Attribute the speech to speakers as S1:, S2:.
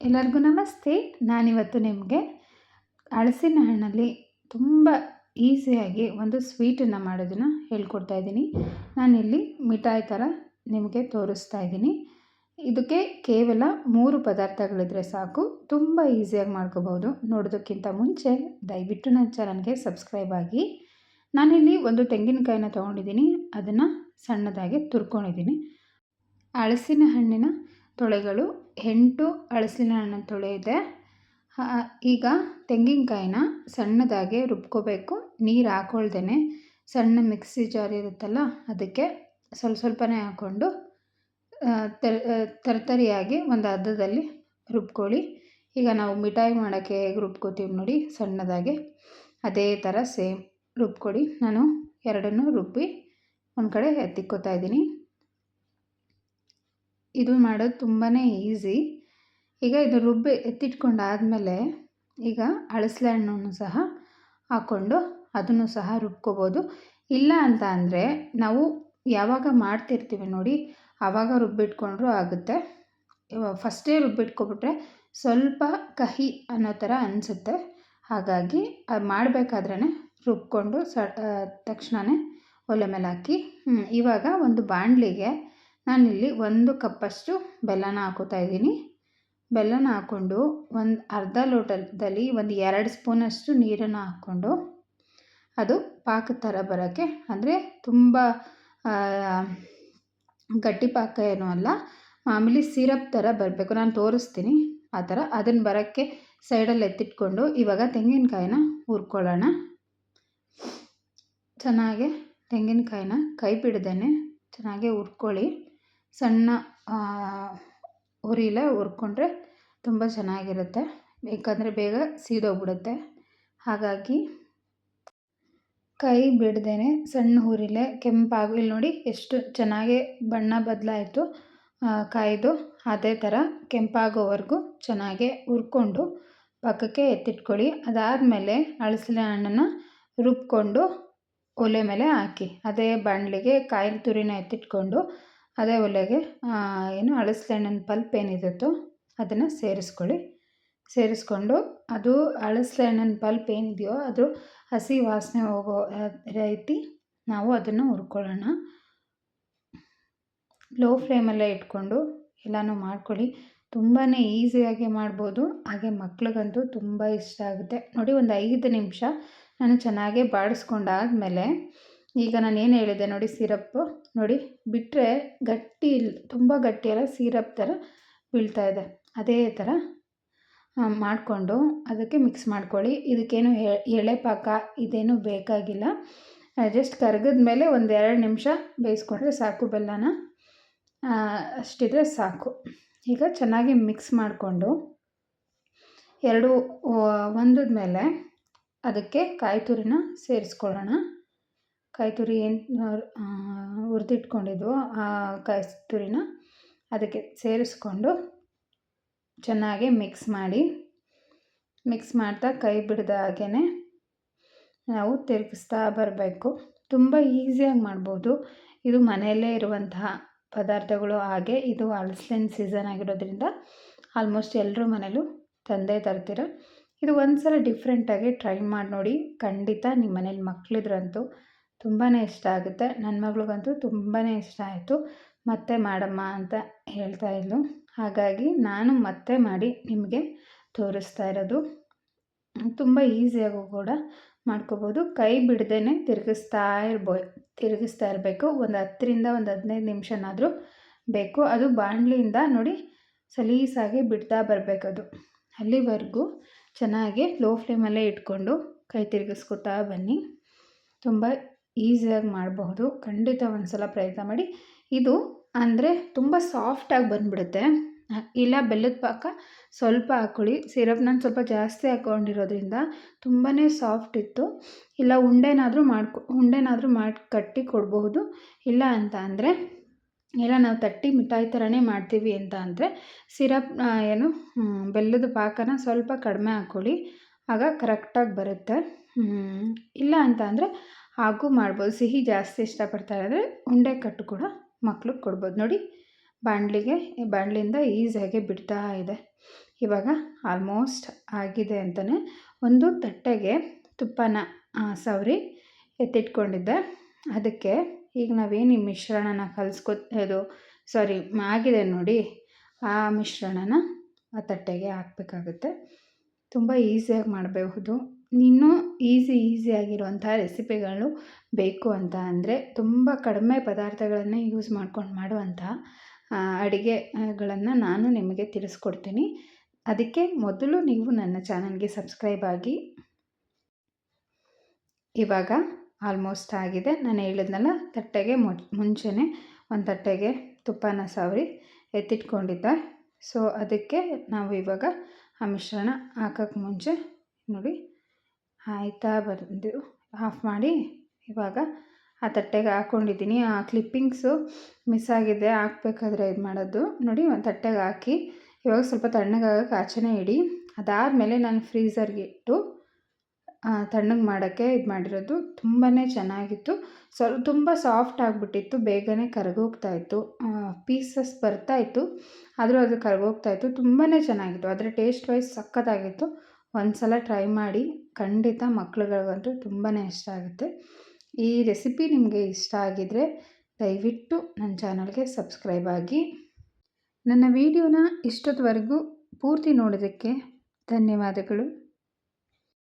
S1: ಎಲ್ಲರಿಗೂ ನಮಸ್ತೆ. ನಾನಿವತ್ತು ನಿಮಗೆ ಹಳಸಿನ ಹಣ್ಣಲ್ಲಿ ತುಂಬ ಈಸಿಯಾಗಿ ಒಂದು ಸ್ವೀಟನ್ನು ಮಾಡೋದನ್ನು ಹೇಳ್ಕೊಡ್ತಾ ಇದ್ದೀನಿ. ನಾನಿಲ್ಲಿ ಮಿಠಾಯಿ ಥರ ನಿಮಗೆ ತೋರಿಸ್ತಾ ಇದ್ದೀನಿ. ಇದಕ್ಕೆ ಕೇವಲ ಮೂರು ಪದಾರ್ಥಗಳಿದ್ರೆ ಸಾಕು. ತುಂಬ ಈಸಿಯಾಗಿ ಮಾಡ್ಕೋಬೋದು. ನೋಡೋದಕ್ಕಿಂತ ಮುಂಚೆ ದಯವಿಟ್ಟು ನನ್ನ ಚಾನಲ್ಗೆ ಸಬ್ಸ್ಕ್ರೈಬ್ ಆಗಿ. ನಾನಿಲ್ಲಿ ಒಂದು ತೆಂಗಿನಕಾಯಿನ ತೊಗೊಂಡಿದ್ದೀನಿ. ಅದನ್ನು ಸಣ್ಣದಾಗಿ ತುರ್ಕೊಂಡಿದ್ದೀನಿ. ಹಳಸಿನ ಹಣ್ಣಿನ ತೊಳೆಗಳು ಎಂಟು ಹಳಸಿನ ಹಣ್ಣು ತೊಳೆ ಇದೆ. ಈಗ ತೆಂಗಿನಕಾಯಿನ ಸಣ್ಣದಾಗಿ ರುಬ್ಕೋಬೇಕು. ನೀರು ಹಾಕೊಳ್ದೇ ಸಣ್ಣ ಮಿಕ್ಸಿ ಜಾರ್ ಇರುತ್ತಲ್ಲ, ಅದಕ್ಕೆ ಸ್ವಲ್ಪ ಸ್ವಲ್ಪನೇ ಹಾಕ್ಕೊಂಡು ತರತರಿಯಾಗಿ ಒಂದು ಅರ್ಧದಲ್ಲಿ ರುಬ್ಕೊಳ್ಳಿ. ಈಗ ನಾವು ಮಿಠಾಯಿ ಮಾಡೋಕ್ಕೆ ಹೇಗೆ ರುಬ್ಕೋತೀವಿ ನೋಡಿ, ಸಣ್ಣದಾಗಿ ಅದೇ ಥರ ಸೇಮ್. ರುಬ್ಕೊಡಿ ನಾನು ಎರಡನ್ನೂ ರುಬ್ಬಿ ಒಂದು ಕಡೆ ಎತ್ತಿಕ್ಕೋತಾ ಇದ್ದೀನಿ. ಇದು ಮಾಡೋದು ತುಂಬಾ ಈಸಿ. ಈಗ ಇದು ರುಬ್ಬಿ ಎತ್ತಿಟ್ಕೊಂಡಾದಮೇಲೆ ಈಗ ಅಳಸಲೆ ಹಣ್ಣನ್ನು ಸಹ ಹಾಕ್ಕೊಂಡು ಅದನ್ನು ಸಹ ರುಬ್ಕೋಬೋದು. ಇಲ್ಲ ಅಂತ ಅಂದರೆ ನಾವು ಯಾವಾಗ ಮಾಡ್ತಿರ್ತೀವಿ ನೋಡಿ, ಆವಾಗ ರುಬ್ಬಿಟ್ಕೊಂಡ್ರೂ ಆಗುತ್ತೆ. ಫಸ್ಟೇ ರುಬ್ಬಿಟ್ಕೊಬಿಟ್ರೆ ಸ್ವಲ್ಪ ಕಹಿ ಅನ್ನೋ ಥರ ಅನಿಸುತ್ತೆ. ಹಾಗಾಗಿ ಅದು ಮಾಡಬೇಕಾದ್ರೇ ರುಬ್ಕೊಂಡು ಸ ತಕ್ಷಣವೇ ಒಲೆ ಮೇಲೆ ಹಾಕಿ ಇವಾಗ ಒಂದು ಬಾಣಲಿಗೆ ನಾನಿಲ್ಲಿ ಒಂದು ಕಪ್ಪಷ್ಟು ಬೆಲ್ಲನ ಹಾಕೋತಾ ಇದ್ದೀನಿ. ಬೆಲ್ಲನ ಹಾಕ್ಕೊಂಡು ಒಂದು ಅರ್ಧ ಲೋಟದಲ್ಲಿ ಒಂದು ಎರಡು ಸ್ಪೂನಷ್ಟು ನೀರನ್ನು ಹಾಕ್ಕೊಂಡು ಅದು ಪಾಕ ಥರ ಬರೋಕ್ಕೆ, ಅಂದರೆ ತುಂಬ ಗಟ್ಟಿ ಪಾಕ ಏನೂ ಅಲ್ಲ, ಮಾಮೂಲಿ ಸಿರಪ್ ಥರ ಬರಬೇಕು. ನಾನು ತೋರಿಸ್ತೀನಿ ಆ ಥರ. ಅದನ್ನು ಬರೋಕ್ಕೆ ಸೈಡಲ್ಲಿ ಎತ್ತಿಟ್ಕೊಂಡು ಇವಾಗ ತೆಂಗಿನಕಾಯಿನ ಹುರ್ಕೊಳ್ಳೋಣ. ಚೆನ್ನಾಗೆ ತೆಂಗಿನಕಾಯಿನ ಕೈ ಬಿಡ್ದೇ ಚೆನ್ನಾಗೆ ಹುರ್ಕೊಳ್ಳಿ. ಸಣ್ಣ ಉರಿಲೇ ಹುರ್ಕೊಂಡ್ರೆ ತುಂಬ ಚೆನ್ನಾಗಿರುತ್ತೆ. ಬೇಕಂದರೆ ಬೇಗ ಸೀದೋಗ್ಬಿಡುತ್ತೆ. ಹಾಗಾಗಿ ಕೈ ಬಿಡ್ದೇ ಸಣ್ಣ ಹುರಿಲೇ ಕೆಂಪಾಗಿ, ಇಲ್ಲಿ ನೋಡಿ ಎಷ್ಟು ಚೆನ್ನಾಗಿ ಬಣ್ಣ ಬದಲಾಯಿತು ಕಾಯ್ದು ಅದೇ ಥರ ಕೆಂಪಾಗೋವರೆಗೂ ಚೆನ್ನಾಗೆ ಹುರ್ಕೊಂಡು ಪಕ್ಕಕ್ಕೆ ಎತ್ತಿಟ್ಕೊಳ್ಳಿ. ಅದಾದಮೇಲೆ ಹಳಸಿನ ಹಣ್ಣನ್ನು ರುಬ್ಕೊಂಡು ಒಲೆ ಮೇಲೆ ಹಾಕಿ, ಅದೇ ಬಾಣಲಿಗೆ ಕಾಯಿ ತುರಿನ ಎತ್ತಿಟ್ಕೊಂಡು ಅದೇ ಒಲೆಗೆ ಏನು ಹಳಸಲೆ ಹಣ್ಣಿನ ಪಲ್ಪ್ ಏನಿರುತ್ತೋ ಅದನ್ನು ಸೇರಿಸ್ಕೊಳ್ಳಿ. ಸೇರಿಸ್ಕೊಂಡು ಅದು ಹಳಸಲೆ ಹಣ್ಣಿನ ಪಲ್ಪ್ ಏನಿದೆಯೋ ಅದು ಹಸಿ ವಾಸನೆ ಹೋಗೋ ರೀತಿ ನಾವು ಅದನ್ನು ಹುರ್ಕೊಳ್ಳೋಣ. ಲೋ ಫ್ಲೇಮಲ್ಲೇ ಇಟ್ಕೊಂಡು ಎಲ್ಲನೂ ಮಾಡ್ಕೊಳ್ಳಿ. ತುಂಬಾ ಈಸಿಯಾಗಿ ಮಾಡ್ಬೋದು. ಹಾಗೆ ಮಕ್ಳಿಗಂತೂ ತುಂಬ ಇಷ್ಟ ಆಗುತ್ತೆ. ನೋಡಿ ಒಂದು ಐದು ನಿಮಿಷ ನಾನು ಚೆನ್ನಾಗೇ ಬಾಡಿಸ್ಕೊಂಡಾದಮೇಲೆ ಈಗ ನಾನು ಏನು ಹೇಳಿದೆ ನೋಡಿ ಸಿರಪ್ಪು ನೋಡಿ ಬಿಟ್ಟರೆ ಗಟ್ಟಿ ತುಂಬ ಗಟ್ಟಿಯಲ್ಲ ಸಿರಪ್ ಥರ ಬೀಳ್ತಾ ಇದೆ. ಅದೇ ಥರ ಮಾಡಿಕೊಂಡು ಅದಕ್ಕೆ ಮಿಕ್ಸ್ ಮಾಡ್ಕೊಳ್ಳಿ. ಇದಕ್ಕೇನು ಎಳೆ ಪಾಕ ಇದೇನು ಬೇಕಾಗಿಲ್ಲ. ಜಸ್ಟ್ ಕರಗಿದ ಮೇಲೆ ಒಂದು ಎರಡು ನಿಮಿಷ ಬೇಯಿಸ್ಕೊಂಡ್ರೆ ಸಾಕು ಬೆಲ್ಲನ. ಅಷ್ಟಿದ್ರೆ ಸಾಕು. ಈಗ ಚೆನ್ನಾಗಿ ಮಿಕ್ಸ್ ಮಾಡಿಕೊಂಡು ಎರಡು ಮೇಲೆ ಅದಕ್ಕೆ ಕಾಯಿ ತುರಿನ ಸೇರಿಸ್ಕೊಳ್ಳೋಣ. ಕಾಯಿ ತುರಿ ಏನು ಹುರಿದಿಟ್ಕೊಂಡಿದ್ವೋ, ಆ ಕಾಯಿ ತುರಿನ ಅದಕ್ಕೆ ಸೇರಿಸ್ಕೊಂಡು ಚೆನ್ನಾಗಿ ಮಿಕ್ಸ್ ಮಾಡಿ ಮಿಕ್ಸ್ ಮಾಡ್ತಾ ಕೈ ಬಿಡದ ಹಾಗೇ ನಾವು ತಿರುಗಿಸ್ತಾ ಬರಬೇಕು. ತುಂಬ ಈಸಿಯಾಗಿ ಮಾಡ್ಬೋದು. ಇದು ಮನೆಯಲ್ಲೇ ಇರುವಂತಹ ಪದಾರ್ಥಗಳು ಹಾಗೆ, ಇದು ಹಲಸಿನ ಸೀಸನ್ ಆಗಿರೋದ್ರಿಂದ ಆಲ್ಮೋಸ್ಟ್ ಎಲ್ಲರೂ ಮನೇಲೂ ತಂದೆ ತರ್ತೀರ. ಇದು ಒಂದು ಸಲ ಡಿಫ್ರೆಂಟಾಗಿ ಟ್ರೈ ಮಾಡಿ ನೋಡಿ, ಖಂಡಿತ ನಿಮ್ಮ ಮನೇಲಿ ಮಕ್ಕಳಿದ್ರಂತೂ ತುಂಬಾ ಇಷ್ಟ ಆಗುತ್ತೆ. ನನ್ನ ಮಗಳಿಗಂತೂ ತುಂಬಾ ಇಷ್ಟ ಆಯಿತು. ಮತ್ತೆ ಮಾಡಮ್ಮ ಅಂತ ಹೇಳ್ತಾ ಇದ್ಲು. ಹಾಗಾಗಿ ನಾನು ಮತ್ತೆ ಮಾಡಿ ನಿಮಗೆ ತೋರಿಸ್ತಾ ಇರೋದು. ತುಂಬ ಈಸಿಯಾಗೂ ಕೂಡ ಮಾಡ್ಕೋಬೋದು. ಕೈ ಬಿಡದೇ ತಿರುಗಿಸ್ತಾ ಇರ್ಬೋ, ತಿರುಗಿಸ್ತಾ ಇರಬೇಕು. ಒಂದು ಹತ್ತರಿಂದ ಒಂದು ಹದಿನೈದು ನಿಮಿಷನಾದರೂ ಬೇಕು. ಅದು ಬಾಣಲಿಯಿಂದ ನೋಡಿ ಸಲೀಸಾಗಿ ಬಿಡ್ತಾ ಬರಬೇಕದು. ಅಲ್ಲಿವರೆಗೂ ಚೆನ್ನಾಗಿ ಲೋ ಫ್ಲೇಮಲ್ಲೇ ಇಟ್ಕೊಂಡು ಕೈ ತಿರುಗಿಸ್ಕೊತಾ ಬನ್ನಿ. ತುಂಬ ಈಸಿಯಾಗಿ ಮಾಡಬಹುದು. ಖಂಡಿತ ಒಂದು ಸಲ ಪ್ರಯತ್ನ ಮಾಡಿ. ಇದು ಅಂದರೆ ತುಂಬ ಸಾಫ್ಟಾಗಿ ಬಂದುಬಿಡುತ್ತೆ. ಇಲ್ಲ ಬೆಲ್ಲದ ಪಾಕ ಸ್ವಲ್ಪ ಹಾಕ್ಕೊಳ್ಳಿ ಸಿರಪ್ ನಾನು ಸ್ವಲ್ಪ ಜಾಸ್ತಿ ಹಾಕ್ಕೊಂಡಿರೋದ್ರಿಂದ ತುಂಬಾ ಸಾಫ್ಟ್ ಇತ್ತು. ಇಲ್ಲ ಉಂಡೆನಾದರೂ ಮಾಡ್ಕೊ, ಉಂಡೆನಾದರೂ ಮಾಡಿ, ಕಟ್ಟಿ ಕೊಡಬಹುದು. ಇಲ್ಲ ಅಂತ ಅಂದರೆ, ಇಲ್ಲ ನಾವು ತಟ್ಟಿ ಮಿಠಾಯಿ ಥರನೇ ಮಾಡ್ತೀವಿ ಅಂತ ಅಂದರೆ ಸಿರಪ್ ಏನು ಬೆಲ್ಲದ ಪಾಕನ ಸ್ವಲ್ಪ ಕಡಿಮೆ ಹಾಕ್ಕೊಳ್ಳಿ ಆಗ ಕರೆಕ್ಟಾಗಿ ಬರುತ್ತೆ. ಇಲ್ಲ ಅಂತ ಅಂದರೆ ಹಾಗೂ ಮಾಡ್ಬೋದು. ಸಿಹಿ ಜಾಸ್ತಿ ಇಷ್ಟಪಡ್ತಾರೆ ಅಂದರೆ ಉಂಡೆ ಕಟ್ಟು ಕೂಡ ಮಕ್ಳಿಗೆ ಕೊಡ್ಬೋದು. ನೋಡಿ, ಬಾಣಲಿಗೆ ಈ ಬಾಣಲಿಯಿಂದ ಈಸಿಯಾಗಿ ಬಿಡ್ತಾ ಇದೆ. ಇವಾಗ ಆಲ್ಮೋಸ್ಟ್ ಆಗಿದೆ ಅಂತಲೇ ಒಂದು ತಟ್ಟೆಗೆ ತುಪ್ಪನ ಸವರಿ ಎತ್ತಿಟ್ಕೊಂಡಿದ್ದೆ. ಅದಕ್ಕೆ ಈಗ ನಾವೇನು ಈ ಮಿಶ್ರಣನ ಕಲಿಸ್ಕೊ, ಇದು ಸಾರಿ ಆಗಿದೆ ನೋಡಿ. ಆ ಮಿಶ್ರಣನ ಆ ತಟ್ಟೆಗೆ ಹಾಕಬೇಕಾಗುತ್ತೆ. ತುಂಬ ಈಸಿಯಾಗಿ ಮಾಡಬಹುದು. ಇನ್ನೂ ಈಸಿ ಈಸಿಯಾಗಿರುವಂಥ ರೆಸಿಪಿಗಳು ಬೇಕು ಅಂತ ಅಂದರೆ ತುಂಬ ಕಡಿಮೆ ಪದಾರ್ಥಗಳನ್ನು ಯೂಸ್ ಮಾಡ್ಕೊಂಡು ಮಾಡುವಂಥ ಅಡುಗೆಗಳನ್ನು ನಾನು ನಿಮಗೆ ತಿಳಿಸ್ಕೊಡ್ತೀನಿ. ಅದಕ್ಕೆ ಮೊದಲು ನೀವು ನನ್ನ ಚಾನಲ್ಗೆ ಸಬ್ಸ್ಕ್ರೈಬ್ ಆಗಿ. ಇವಾಗ ಆಲ್ಮೋಸ್ಟ್ ಆಗಿದೆ. ನಾನು ಹೇಳಿದ್ನಲ್ಲ, ತಟ್ಟೆಗೆ ಮುಂಚೆನೇ ಒಂದು ತಟ್ಟೆಗೆ ತುಪ್ಪನ ಸವರಿ ಎತ್ತಿಟ್ಕೊಂಡಿದ್ದೆ. ಸೊ ಅದಕ್ಕೆ ನಾವು ಇವಾಗ ಆ ಮಿಶ್ರಣ ಹಾಕೋಕ್ಕೆ ಮುಂಚೆ ನೋಡಿ ಆಯ್ತಾ ಬಂದು ಆಫ್ ಮಾಡಿ. ಇವಾಗ ಆ ತಟ್ಟೆಗೆ ಹಾಕ್ಕೊಂಡಿದ್ದೀನಿ ಆ ಕ್ಲಿಪ್ಪಿಂಗ್ಸು ಮಿಸ್ ಆಗಿದೆ. ಹಾಕ್ಬೇಕಾದ್ರೆ ಇದು ಮಾಡೋದು. ನೋಡಿ, ಒಂದು ತಟ್ಟೆಗೆ ಹಾಕಿ. ಇವಾಗ ಸ್ವಲ್ಪ ತಣ್ಣಗಾಗಕ್ಕೆ ಆಚೆನೇ ಇಡಿ. ಅದಾದಮೇಲೆ ನಾನು ಫ್ರೀಝರ್ಗೆ ಇಟ್ಟು ತಣ್ಣಗೆ ಮಾಡೋಕ್ಕೆ ಇದು ಮಾಡಿರೋದು. ತುಂಬಾ ಚೆನ್ನಾಗಿತ್ತು. ಸ್ವಲ್ಪ ತುಂಬ ಸಾಫ್ಟ್ ಆಗಿಬಿಟ್ಟಿತ್ತು. ಬೇಗನೆ ಕರಗೋಗ್ತಾಯಿತ್ತು ಪೀಸಸ್ ಬರ್ತಾಯಿತ್ತು ಆದರೂ ಅದು ಕರಗೋಗ್ತಾಯಿತ್ತು ತುಂಬಾ ಚೆನ್ನಾಗಿತ್ತು. ಅದರ ಟೇಸ್ಟ್ ವೈಸ್ ಸಖತ್ತಾಗಿತ್ತು. ಒಂದು ಸಲ ಟ್ರೈ ಮಾಡಿ ಖಂಡಿತ ಮಕ್ಕಳುಗಳಿಗಂತೂ ತುಂಬಾ ಇಷ್ಟ ಆಗುತ್ತೆ. ಈ ರೆಸಿಪಿ ನಿಮಗೆ ಇಷ್ಟ ಆಗಿದ್ರೆ ದಯವಿಟ್ಟು ನನ್ನ ಚಾನಲ್ಗೆ ಸಬ್ಸ್ಕ್ರೈಬ್ ಆಗಿ. ನನ್ನ ವಿಡಿಯೋನ ಇಷ್ಟೊತ್ತವರೆಗೂ ಪೂರ್ತಿ ನೋಡೋದಕ್ಕೆ ಧನ್ಯವಾದಗಳು.